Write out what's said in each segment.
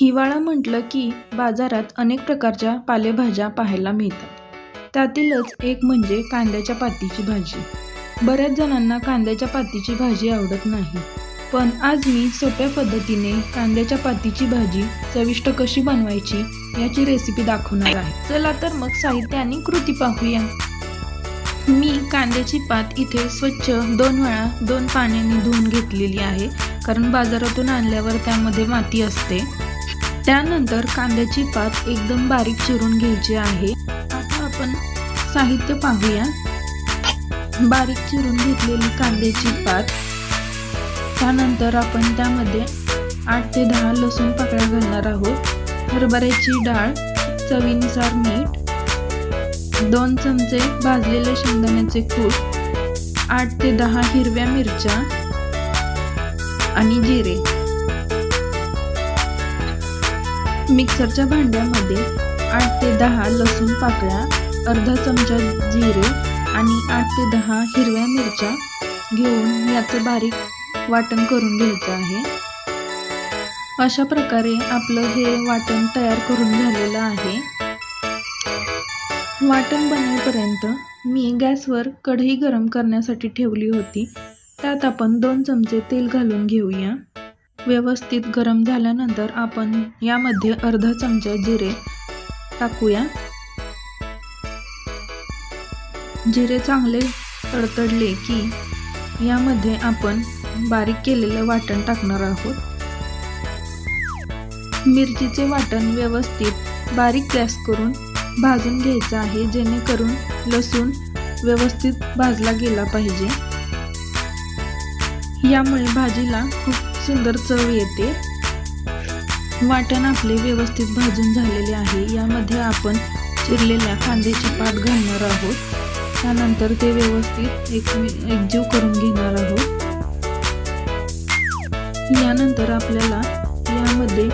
हिवाळा म्हटलं की बाजारात अनेक प्रकारच्या पालेभाज्या पाहायला मिळतात. त्यातीलच एक म्हणजे कांद्याच्या पातीची भाजी. बऱ्याच जणांना कांद्याच्या पातीची भाजी आवडत नाही. पण आज मी सोप्या पद्धतीने कांद्याच्या पातीची भाजी चविष्ट कशी बनवायची याची रेसिपी दाखवणार आहे. चला तर मग साहित्य आणि कृती पाहूया. मी कांद्याची पात इथे स्वच्छ दोन वेळा दोन पाण्याने धुवून घेतलेली आहे. कारण बाजारातून आणल्यावर त्यामध्ये माती असते. त्यानंतर कांद्याची पात एकदम बारीक चिरून घ्यायची आहे. आता आपण साहित्य पाहूया. बारीक चिरून घेतलेली कांद्याची पात. त्यानंतर आपण त्यामध्ये आठ ते दहा लसूण पाकळ्या घालणार आहोत. हरभऱ्याची डाळ चवीनुसार मीठ दोन चमचे भाजलेले शेंगदाण्याचे कूट आठ ते दहा हिरव्या मिरच्या आणि जिरे. मिक्सरच्या भांड्यामध्ये आठ ते दहा लसूण पाकळ्या अर्धा चमचा जिरे आणि आठ ते दहा हिरव्या मिरच्या घेऊन याचं बारीक वाटण करून घ्यायचं आहे. अशा प्रकारे आपलं हे वाटण तयार करून झालेलं आहे. वाटण बनवेपर्यंत मी गॅसवर कढई गरम करण्यासाठी ठेवली होती. त्यात आपण दोन चमचे तेल घालून घेऊया. व्यवस्थित गरम झाल्यानंतर आपण यामध्ये अर्धा चमचा जिरे टाकूया. जिरे चांगले तडतडले की यामध्ये आपण बारीक केलेलं वाटण टाकणार आहोत. मिरचीचे वाटण व्यवस्थित बारीक गॅस करून भाजून घ्यायचं आहे जेणेकरून लसूण व्यवस्थित भाजला गेला पाहिजे. यामुळे भाजीला खूप सुंदर चव येते. वाटण आपले व्यवस्थित भाजून झालेले आहे. यामध्ये आपण चिरलेल्या कांद्याची पात घालणार आहोत. त्यानंतर ते व्यवस्थित एक एकजीव करून घेणार आहोत. यानंतर आपल्याला यामध्ये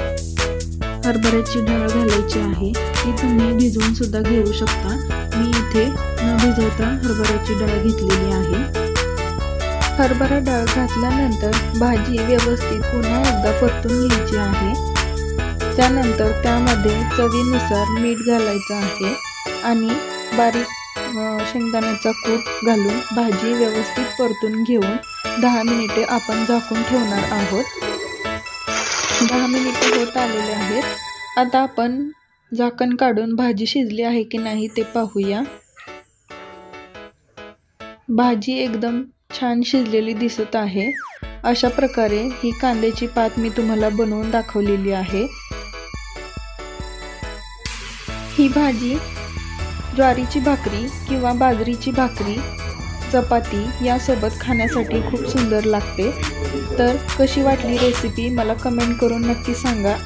हरभऱ्याची डाळ घालायची आहे. ती तुम्ही भिजवून सुद्धा घेऊ शकता. मी इथे न भिजवता हरभऱ्याची डाळ घेतलेली आहे. हरभरा डाळ घातल्यानंतर भाजी व्यवस्थित पुन्हा एकदा परतून घ्यायची आहे. त्यानंतर त्यामध्ये चवीनुसार मीठ घालायचं आहे आणि बारीक शेंगदाण्याचा कूट घालून भाजी व्यवस्थित परतून घेऊन दहा मिनिटे आपण झाकून ठेवणार आहोत. दहा मिनिटे होत आलेले आहेत. आता आपण झाकण काढून भाजी शिजली आहे की नाही ते पाहूया. भाजी एकदम छान शिजलेली दिसत आहे. अशा प्रकारे ही कांद्याची पात मी तुम्हाला बनवून दाखवलेली आहे. ही भाजी ज्वारीची भाकरी किंवा बाजरीची भाकरी चपाती यासोबत खाण्यासाठी खूप सुंदर लागते. तर कशी वाटली रेसिपी मला कमेंट करून नक्की सांगा.